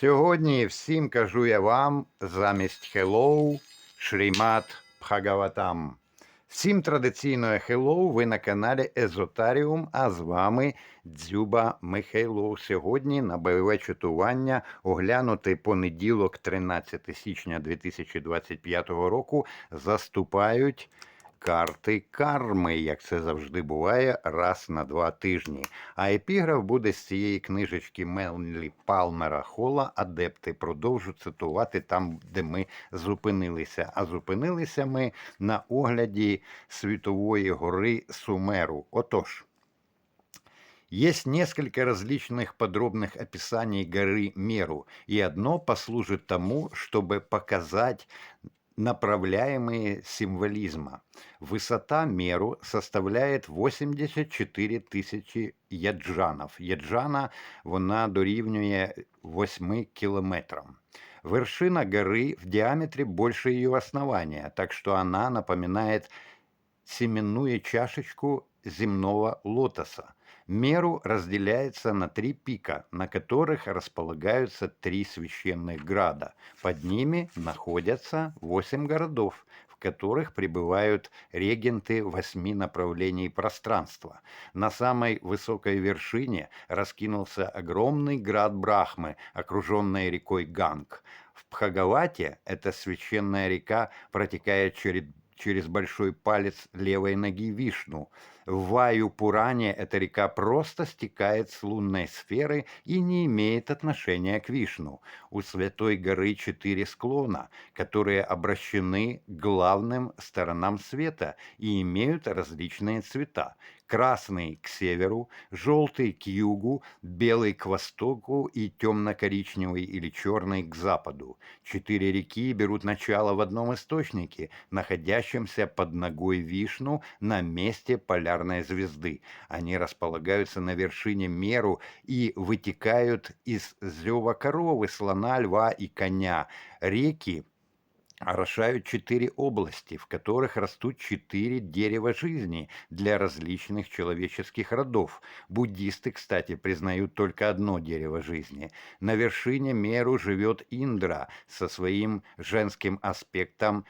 Сьогодні всім кажу я вам замість Hello Шрімат Бхагаватам. Всім традиційної Hello, ви на каналі Езотаріум, а з вами Дзюба Михайло. Сьогодні на бойове чатування оглянути понеділок, 13 січня 2025 року, заступають карти карми, як це завжди буває, раз на два тижні. А епіграф буде з цієї книжечки Меллі Палмера Хола Адепти. Продовжу цитувати там, де ми зупинилися. А зупинилися ми на огляді світової гори Сумеру. Отож. Есть несколько различных подробных описаний горы Меру, и одно послужит тому, чтобы показать направляемые символизма. Высота Меру составляет 84 тисячі яджанов. Яджана вона дорівнює 8 километрам. Вершина горы в диаметре больше ее основания, так что она напоминает семенную чашечку земного лотоса. Меру разделяется на три пика, на которых располагаются три священных града. Под ними находятся восемь городов, в которых пребывают регенты восьми направлений пространства. На самой высокой вершине раскинулся огромный град Брахмы, окруженный рекой Ганг. В Пхагавате эта священная река протекает через через большой палец левой ноги Вишну. В Ваю Пуране эта река просто стекает с лунной сферы и не имеет отношения к Вишну. У Святой горы четыре склона, которые обращены к главным сторонам света и имеют различные цвета. Красный к северу, желтый к югу, белый к востоку и темно-коричневый или черный к западу. Четыре реки берут начало в одном источнике, находящемся под ногой Вишну на месте полярной звезды. Они располагаются на вершине Меру и вытекают из зева коровы, слона, льва и коня. Реки орошают четыре области, в которых растут четыре дерева жизни для различных человеческих родов. Буддисты, кстати, признают только одно дерево жизни. На вершине Меру живет Индра со своим женским аспектом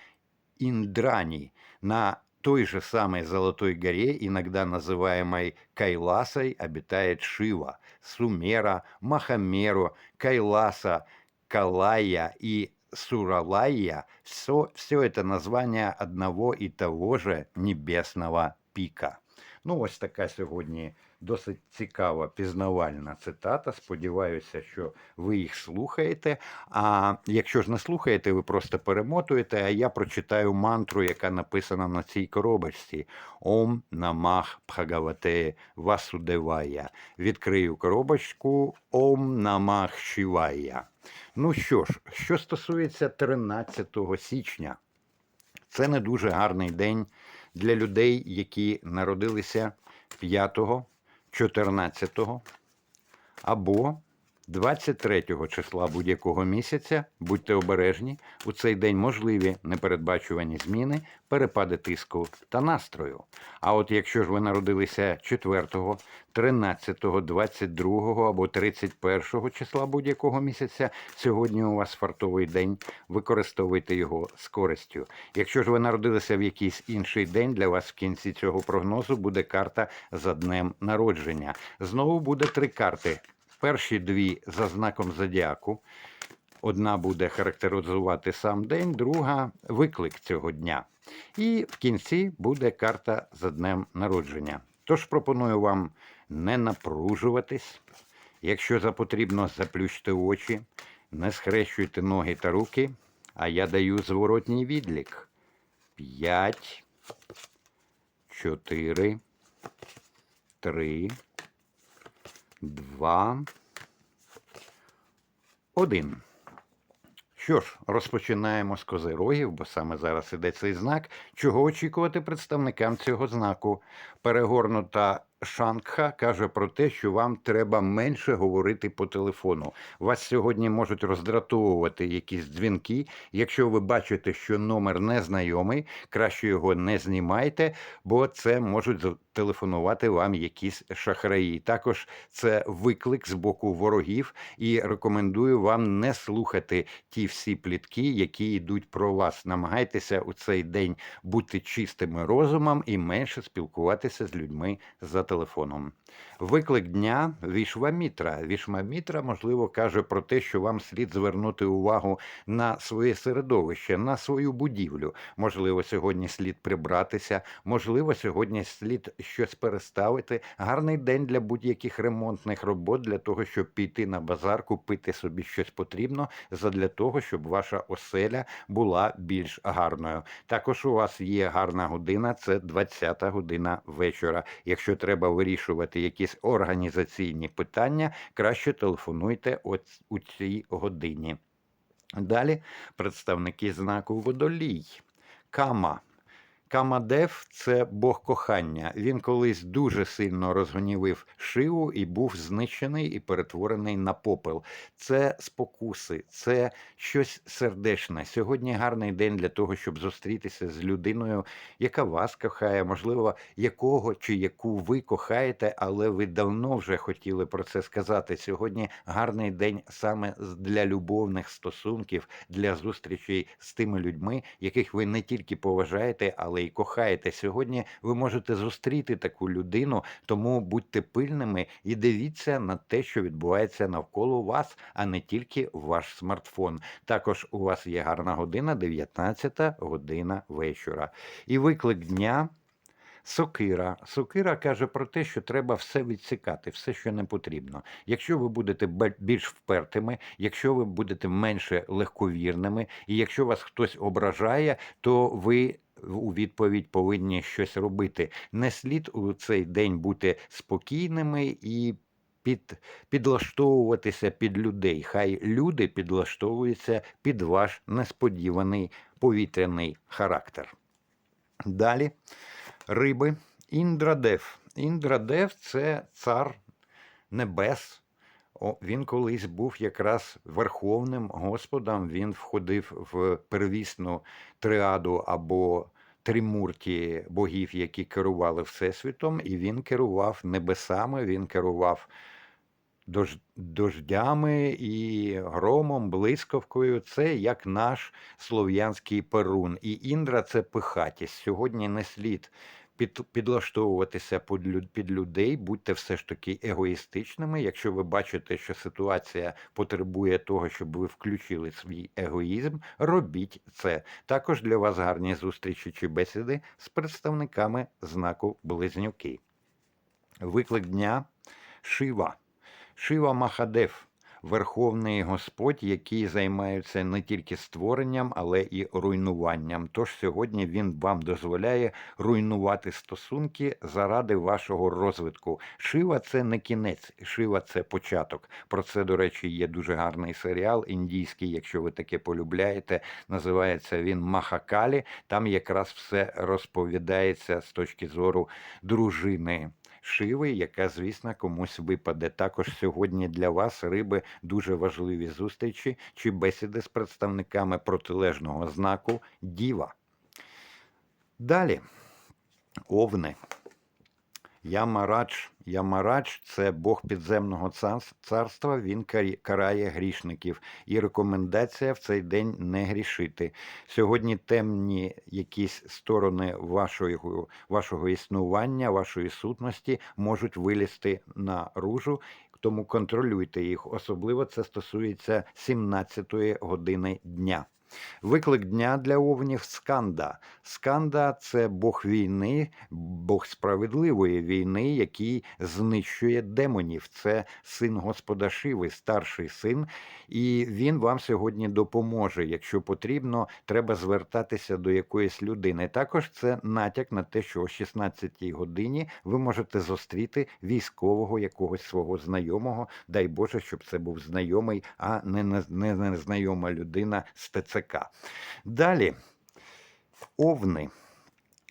Индрани. На той же самой Золотой горе, иногда называемой Кайласой, обитает Шива, Сумера, Махамеру, Кайласа, Калая и Суралая – все, все это название одного и того же небесного піка. Ну, ось така сьогодні досить цікава пізнавальна цитата. Сподіваюся, що ви їх слухаєте. А якщо ж не слухаєте, ви просто перемотуєте. А я прочитаю мантру, яка написана на цій коробочці: Ом намах Бхагавате Васудевая. Відкрию коробочку Ом намах Шивая. Ну що ж, що стосується 13 січня, це не дуже гарний день для людей, які народилися 5, 14 або 23 числа будь-якого місяця. Будьте обережні, у цей день можливі непередбачувані зміни, перепади тиску та настрою. А от якщо ж ви народилися 4, 13, 22 або 31 числа будь-якого місяця, сьогодні у вас фартовий день, використовуйте його з користю. Якщо ж ви народилися в якийсь інший день, для вас в кінці цього прогнозу буде карта за днем народження. Знову буде три карти. Перші дві за знаком зодіаку. Одна буде характеризувати сам день, друга виклик цього дня. І в кінці буде карта за днем народження. Тож пропоную вам не напружуватись. Якщо за потрібно, заплющте очі, не схрещуйте ноги та руки, а я даю зворотній відлік. П'ять, чотири, три, два, один. Що ж, розпочинаємо з козирогів, бо саме зараз іде цей знак. Чого очікувати представникам цього знаку? Перегорнута Шангха каже про те, що вам треба менше говорити по телефону. Вас сьогодні можуть роздратовувати якісь дзвінки. Якщо ви бачите, що номер незнайомий, краще його не знімайте, бо це можуть телефонувати вам якісь шахраї. Також це виклик з боку ворогів, і рекомендую вам не слухати ті всі плітки, які йдуть про вас. Намагайтеся у цей день бути чистими розумом і менше спілкуватися з людьми за телефоном. Виклик дня Вішвамітра. Вішвамітра, можливо, каже про те, що вам слід звернути увагу на своє середовище, на свою будівлю. Можливо, сьогодні слід прибратися, можливо, сьогодні слід щось переставити. Гарний день для будь-яких ремонтних робот, для того, щоб піти на базар, купити собі щось потрібно, задля того, щоб ваша оселя була більш гарною. Також у вас є гарна година, це 20-та година вечора. Якщо треба вирішувати якісь організаційні питання, краще телефонуйте у цій годині. Далі представники знаку водолій. Кама. Камадев це Бог кохання. Він колись дуже сильно розгнівив шиву і був знищений і перетворений на попел. Це спокуси, це щось сердечне. Сьогодні гарний день для того, щоб зустрітися з людиною, яка вас кохає, можливо, якого чи яку ви кохаєте, але ви давно вже хотіли про це сказати. Сьогодні гарний день саме для любовних стосунків, для зустрічей з тими людьми, яких ви не тільки поважаєте, але й кохаєте. Сьогодні ви можете зустріти таку людину, тому будьте пильними і дивіться на те, що відбувається навколо вас, а не тільки ваш смартфон. Також у вас є гарна година, 19 година вечора. І виклик дня. Сокира. Сокира каже про те, що треба все відсікати, все, що не потрібно. Якщо ви будете більш впертими, якщо ви будете менше легковірними, і якщо вас хтось ображає, то ви у відповідь повинні щось робити. Не слід у цей день бути спокійними і під, підлаштовуватися під людей. Хай люди підлаштовуються під ваш несподіваний повітряний характер. Далі риби. Індрадев. Індрадев це цар небес. Він колись був якраз верховним Господом. Він входив в первісну триаду або тримурті богів, які керували Всесвітом, і він керував небесами, він керував дож, дождями і громом, блискавкою. Це як наш слов'янський перун. І Індра це пихатість. Сьогодні не слід під, підлаштовуватися під людей, будьте все ж таки егоїстичними. Якщо ви бачите, що ситуація потребує того, щоб ви включили свій егоїзм, робіть це. Також для вас гарні зустрічі чи бесіди з представниками знаку Близнюки. Виклик дня Шива. Шива Махадев верховний Господь, який займається не тільки створенням, але і руйнуванням. Тож сьогодні він вам дозволяє руйнувати стосунки заради вашого розвитку. Шива це не кінець, шива це початок. Про це, до речі, є дуже гарний серіал індійський, якщо ви таке полюбляєте. Називається він Махакалі. Там якраз все розповідається з точки зору дружини. Шиви, яка, звісно, комусь випаде. Також сьогодні для вас риби дуже важливі зустрічі чи бесіди з представниками протилежного знаку Діва. Далі овни. Ямарадж. Ямарадж – це Бог підземного царства, він карає грішників. І рекомендація в цей день не грішити. Сьогодні темні якісь сторони вашого вашого існування, вашої сутності можуть вилізти наружу, тому контролюйте їх. Особливо це стосується 17-ї години дня. Виклик дня для овнів сканда. Сканда це Бог війни, Бог справедливої війни, який знищує демонів. Це син Господа Шиви, старший син, і він вам сьогодні допоможе. Якщо потрібно, треба звертатися до якоїсь людини. Також це натяк на те, що о 16-й годині ви можете зустріти військового якогось свого знайомого. Дай Боже, щоб це був знайомий, а не незнайома людина з ТЦК. Далі овни.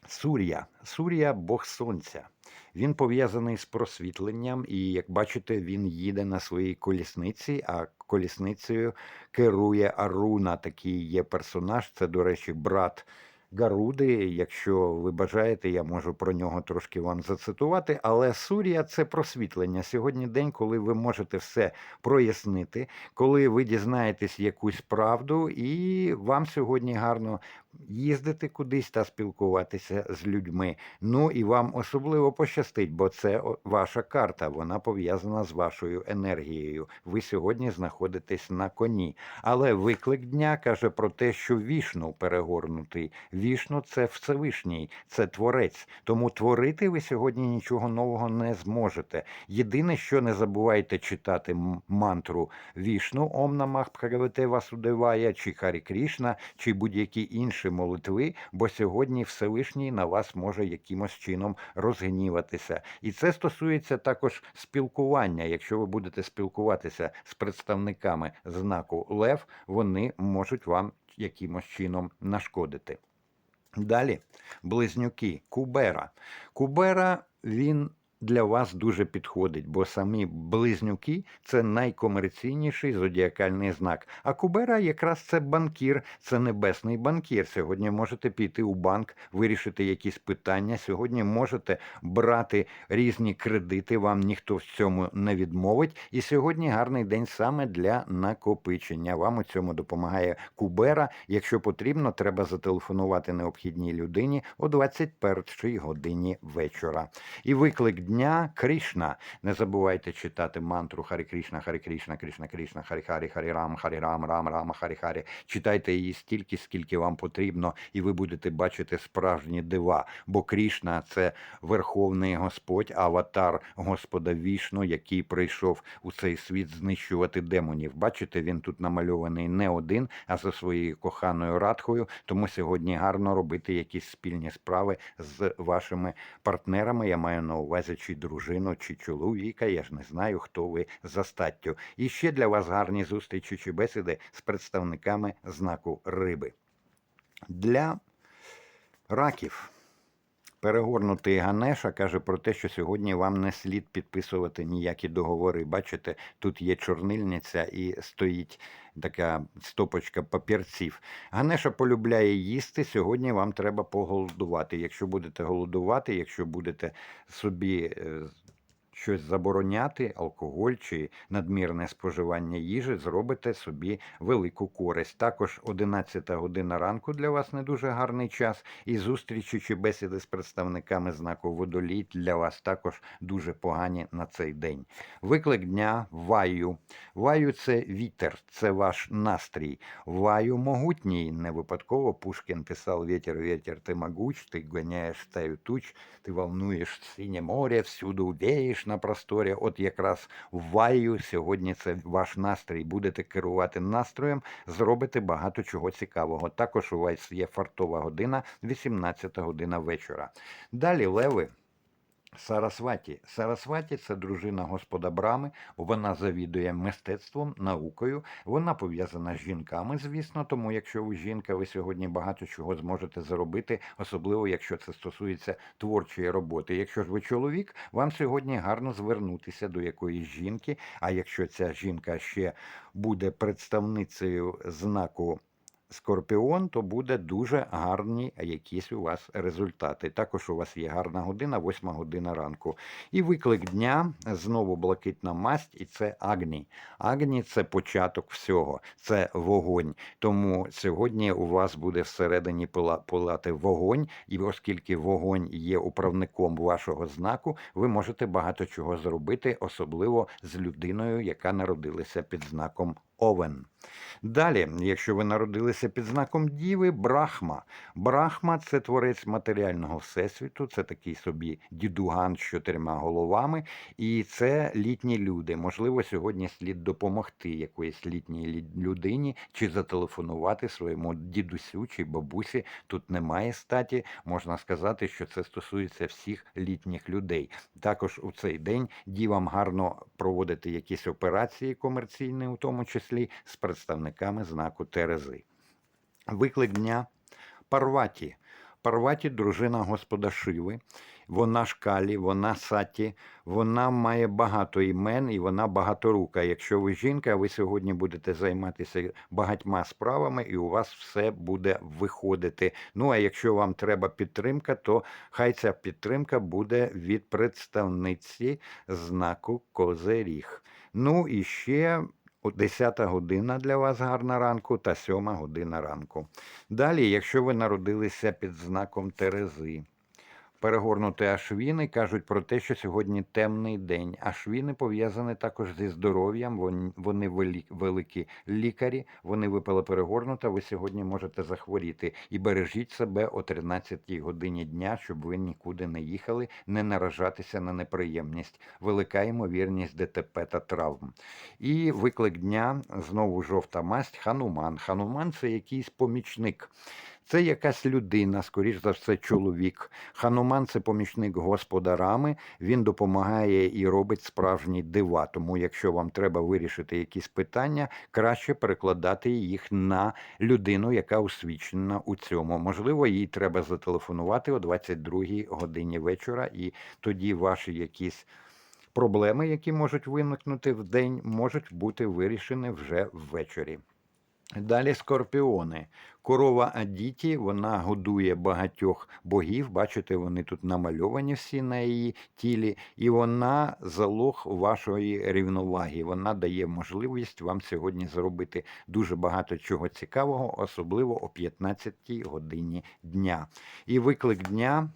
Сур'я. Сур'я Бог Сонця. Він пов'язаний з просвітленням, і як бачите, він їде на своїй колісниці, а колісницею керує Аруна. Такий є персонаж. Це, до речі, брат Гаруди. Якщо ви бажаєте, я можу про нього трошки вам зацитувати. Але Сурія це просвітлення. Сьогодні день, коли ви можете все прояснити, коли ви дізнаєтесь якусь правду, і вам сьогодні гарно їздити кудись та спілкуватися з людьми. Ну і вам особливо пощастить, бо це ваша карта. Вона пов'язана з вашою енергією. Ви сьогодні знаходитесь на коні. Але виклик дня каже про те, що вішну перегорнутий. Вішну це Всевишній, це творець. Тому творити ви сьогодні нічого нового не зможете. Єдине, що не забувайте читати мантру Вішну, Ом Намах Бхагавате Васудевая, чи Харі Крішна, чи будь-які інші молитви, бо сьогодні Всевишній на вас може якимось чином розгніватися. І це стосується також спілкування. Якщо ви будете спілкуватися з представниками знаку Лев, вони можуть вам якимось чином нашкодити. Далі близнюки Кубера. Кубера він для вас дуже підходить, бо самі близнюки це найкомерційніший зодіакальний знак. А Кубера якраз це банкір, це небесний банкір. Сьогодні можете піти у банк, вирішити якісь питання. Сьогодні можете брати різні кредити. Вам ніхто в цьому не відмовить. І сьогодні гарний день саме для накопичення. Вам у цьому допомагає Кубера. Якщо потрібно, треба зателефонувати необхідній людині о 21 годині вечора. І виклик дня Кришна. Не забувайте читати мантру Харі Кришна, Харі Кришна, Кришна Кришна, Харі Харі, Харі Рам, Харі Рам, Рам, Рама, Харі Харі. Читайте її стільки, скільки вам потрібно, і ви будете бачити справжні дива. Бо Кришна це Верховний Господь, аватар Господа Вішну, який прийшов у цей світ знищувати демонів. Бачите, він тут намальований не один, а за своєю коханою радхою. Тому сьогодні гарно робити якісь спільні справи з вашими партнерами. Я маю на увазі чи дружину, чи чоловіка. Я ж не знаю, хто ви за статтю. І ще для вас гарні зустрічі чи бесіди з представниками знаку риби. Для раків. Перегорнутий Ганеша каже про те, що сьогодні вам не слід підписувати ніякі договори. Бачите, тут є чорнильниця і стоїть така стопочка папірців. Ганеша полюбляє їсти. Сьогодні вам треба поголодувати. Якщо будете голодувати, якщо будете собі е, щось забороняти, алкоголь чи надмірне споживання їжі, зробите собі велику користь. Також 11 година ранку для вас не дуже гарний час, і зустрічі чи бесіди з представниками знаку водолій для вас також дуже погані на цей день. Виклик дня ваю. Ваю це вітер, це ваш настрій. Ваю могутній. Не випадково Пушкін писав Вітер, вітер, ти могуч, ти гоняєш стаю туч, ти волнуєш синє море, всюди веєш на просторі. От якраз ваю сьогодні це ваш настрій. Будете керувати настроєм, зробите багато чого цікавого. Також у вас є фартова година, 18 година вечора. Далі леви. Сарасваті. Сарасваті це дружина господа Брами. Вона завідує мистецтвом, наукою. Вона пов'язана з жінками, звісно. Тому, якщо ви жінка, ви сьогодні багато чого зможете заробити, особливо якщо це стосується творчої роботи. Якщо ж ви чоловік, вам сьогодні гарно звернутися до якоїсь жінки. А якщо ця жінка ще буде представницею знаку Скорпіон, то буде дуже гарні якісь у вас результати. Також у вас є гарна година, восьма година ранку. І виклик дня знову блакитна масть, і це Агні. Агні це початок всього, це вогонь. Тому сьогодні у вас буде всередині пила- пилати вогонь, і оскільки вогонь є управником вашого знаку, ви можете багато чого зробити, особливо з людиною, яка народилася під знаком Овен. Далі, якщо ви народилися під знаком Діви, Брахма. Брахма це творець матеріального всесвіту, це такий собі дідуган з чотирма головами, і це літні люди. Можливо, сьогодні слід допомогти якоїсь літній людині чи зателефонувати своєму дідусю чи бабусі. Тут немає статі. Можна сказати, що це стосується всіх літніх людей. Також у цей день дівам гарно проводити якісь операції комерційні, у тому числі з представниками знаку Терези. Виклик дня Парваті. Парваті дружина господа Шиви. Вона шкалі, вона саті, вона має багато імен і вона багаторука. Якщо ви жінка, ви сьогодні будете займатися багатьма справами, і у вас все буде виходити. Ну а якщо вам треба підтримка, то хай ця підтримка буде від представниці знаку Козиріг. Ну і ще. 10 година для вас гарна ранку та 7 година ранку. Далі, якщо ви народилися під знаком Терези, перегорнути ашвіни кажуть про те, що сьогодні темний день. Ашвіни пов'язані також зі здоров'ям. Вони великі лікарі. Вони випили перегорнута. Ви сьогодні можете захворіти і бережіть себе о 13-й годині дня, щоб ви нікуди не їхали, не наражатися на неприємність. Велика ймовірність ДТП та травм. І виклик дня знову жовта масть. Хануман. Хануман це якийсь помічник. Це якась людина, скоріш за все, чоловік. Хануман це помічник господарами. Він допомагає і робить справжні дива. Тому, якщо вам треба вирішити якісь питання, краще перекладати їх на людину, яка освічена у цьому. Можливо, їй треба зателефонувати о 22 годині вечора, і тоді ваші якісь. Проблеми, які можуть виникнути в день, можуть бути вирішені вже ввечері. Далі скорпіони. Корова Адіті, вона годує багатьох богів. Бачите, вони тут намальовані всі на її тілі, і вона залог вашої рівноваги. Вона дає можливість вам сьогодні зробити дуже багато чого цікавого, особливо о 15 годині дня. І виклик дня.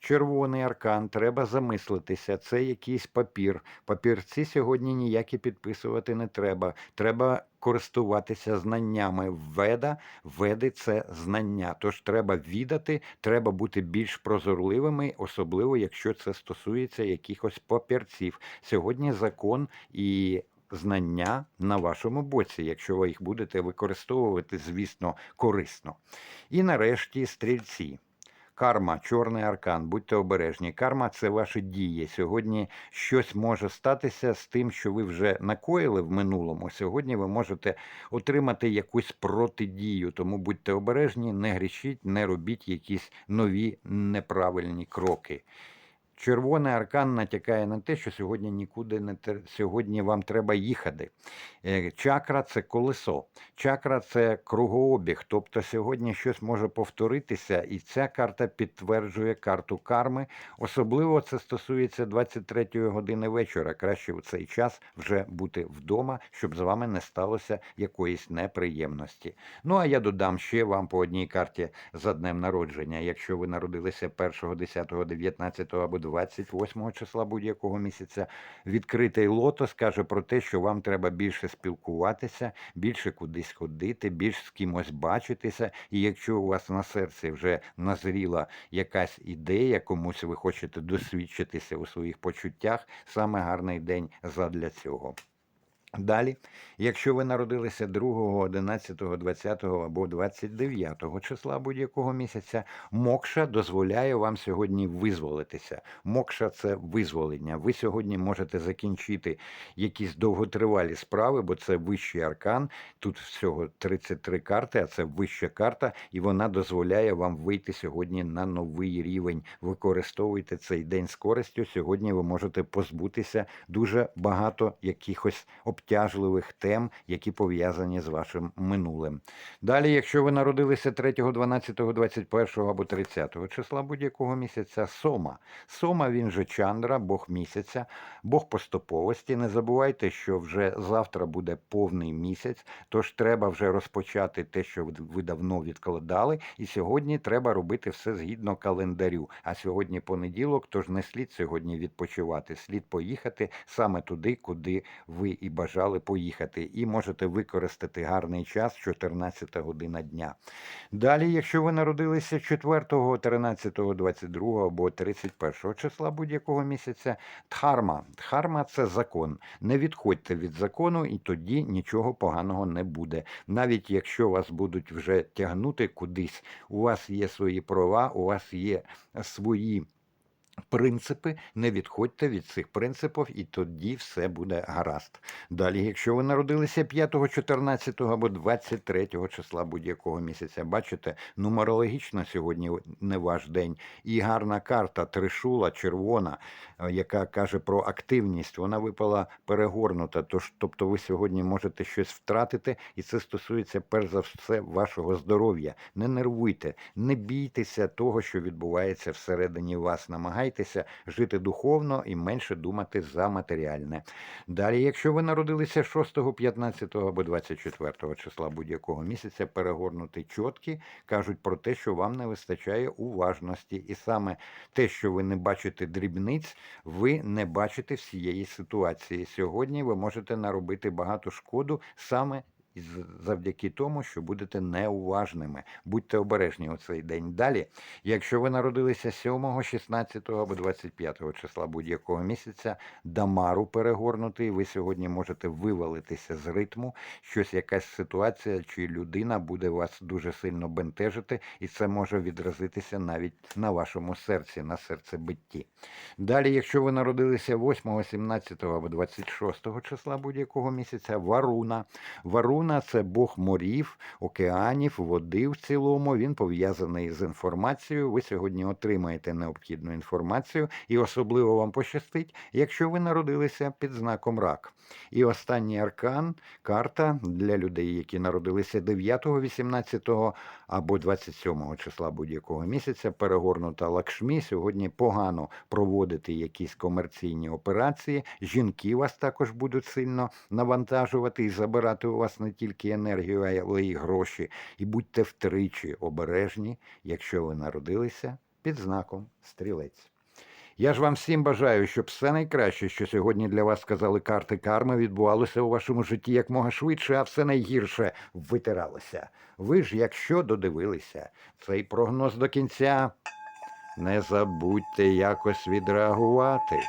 Червоний аркан, треба замислитися. Це якийсь папір. Папірці сьогодні ніякі підписувати не треба. Треба користуватися знаннями. Веда, веди це знання. Тож треба відати, треба бути більш прозорливими, особливо якщо це стосується якихось папірців. Сьогодні закон і. Знання на вашому боці, якщо ви їх будете використовувати, звісно, корисно. І нарешті стрільці. Карма, чорний аркан, будьте обережні. Карма це ваші дії. Сьогодні щось може статися з тим, що ви вже накоїли в минулому. Сьогодні ви можете отримати якусь протидію. Тому будьте обережні, не грішіть, не робіть якісь нові неправильні кроки. Червоний аркан натякає на те, що сьогодні нікуди не тер... сьогодні вам треба їхати. Е, Чакра це колесо. Чакра це кругообіг. Тобто сьогодні щось може повторитися, і ця карта підтверджує карту карми. Особливо це стосується 23-ї години вечора. Краще в цей час вже бути вдома, щоб з вами не сталося якоїсь неприємності. Ну а я додам ще вам по одній карті за днем народження. Якщо ви народилися 1, 10, 19 або 28 числа будь-якого місяця, відкритий лотос каже про те, що вам треба більше спілкуватися, більше кудись ходити, більш з кимось бачитися. І якщо у вас на серці вже назріла якась ідея, комусь ви хочете досвідчитися у своїх почуттях, саме гарний день задля цього. Далі, якщо ви народилися 2, 11, 20 або 29 числа будь-якого місяця, мокша дозволяє вам сьогодні визволитися. Мокша це визволення. Ви сьогодні можете закінчити якісь довготривалі справи, бо це вищий аркан. Тут всього 33 карти, а це вища карта, і вона дозволяє вам вийти сьогодні на новий рівень. Використовуйте цей день з користю. Сьогодні ви можете позбутися дуже багато якихось обтяжливих тем, які пов'язані з вашим минулим. Далі, якщо ви народилися 3, 12, 21 або 30 числа будь-якого місяця, Сома. Сома він же Чандра, Бог місяця, Бог поступовості. Не забувайте, що вже завтра буде повний місяць, тож треба вже розпочати те, що ви давно відкладали. І сьогодні треба робити все згідно календарю. А сьогодні понеділок, тож не слід сьогодні відпочивати. Слід поїхати саме туди, куди ви і бажали поїхати. І можете використати гарний час, 14 година дня. Далі, якщо ви народилися 4, 13, 22 або 31 числа будь-якого місяця, дхарма. Дхарма це закон. Не відходьте від закону, і тоді нічого поганого не буде. Навіть якщо вас будуть вже тягнути кудись, у вас є свої права, у вас є свої принципи, не відходьте від цих принципів, і тоді все буде гаразд. Далі, якщо ви народилися 5, 14 або 23 числа будь-якого місяця, бачите, нумерологічно сьогодні не ваш день. І гарна карта тришула червона, е, яка каже про активність, вона випала перегорнута. Тож, тобто, ви сьогодні можете щось втратити, і це стосується перш за все вашого здоров'я. Не нервуйте, не бійтеся того, що відбувається всередині вас. Намагайтеся жити духовно і менше думати за матеріальне. Далі, якщо ви народилися 6, 15 або 24 числа будь-якого місяця, перегорнуті чотки кажуть про те, що вам не вистачає уважності, і саме те, що ви не бачите дрібниць, ви не бачите всієї ситуації. Сьогодні ви можете наробити багато шкоду саме. Із- Завдяки тому, що будете неуважними, будьте обережні у цей день. Далі, якщо ви народилися 7, 16 або 25 числа будь-якого місяця, Дамару перегорнутий, ви сьогодні можете вивалитися з ритму, щось якась ситуація чи людина буде вас дуже сильно бентежити, і це може відразитися навіть на вашому серці, на серцебитті. Далі, якщо ви народилися 8, 17 або 26 числа будь-якого місяця, Варуна. Варуна це Бог морів, океанів, води в цілому. Він пов'язаний з інформацією. Ви сьогодні отримаєте необхідну інформацію, і особливо вам пощастить, якщо ви народилися під знаком рак. І останній аркан карта для людей, які народилися 9, 18 або 27 числа будь-якого місяця, перегорнута лакшмі. Сьогодні погано проводити якісь комерційні операції. Жінки вас також будуть сильно навантажувати і забирати у вас не тільки енергію, але й гроші. І будьте втричі обережні, якщо ви народилися під знаком стрілець. Я ж вам всім бажаю, щоб все найкраще, що сьогодні для вас сказали карти карми, відбувалося у вашому житті якмога швидше, а все найгірше витиралося. Ви ж, якщо додивилися цей прогноз до кінця, не забудьте якось відреагувати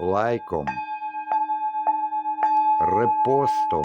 лайком, репостом,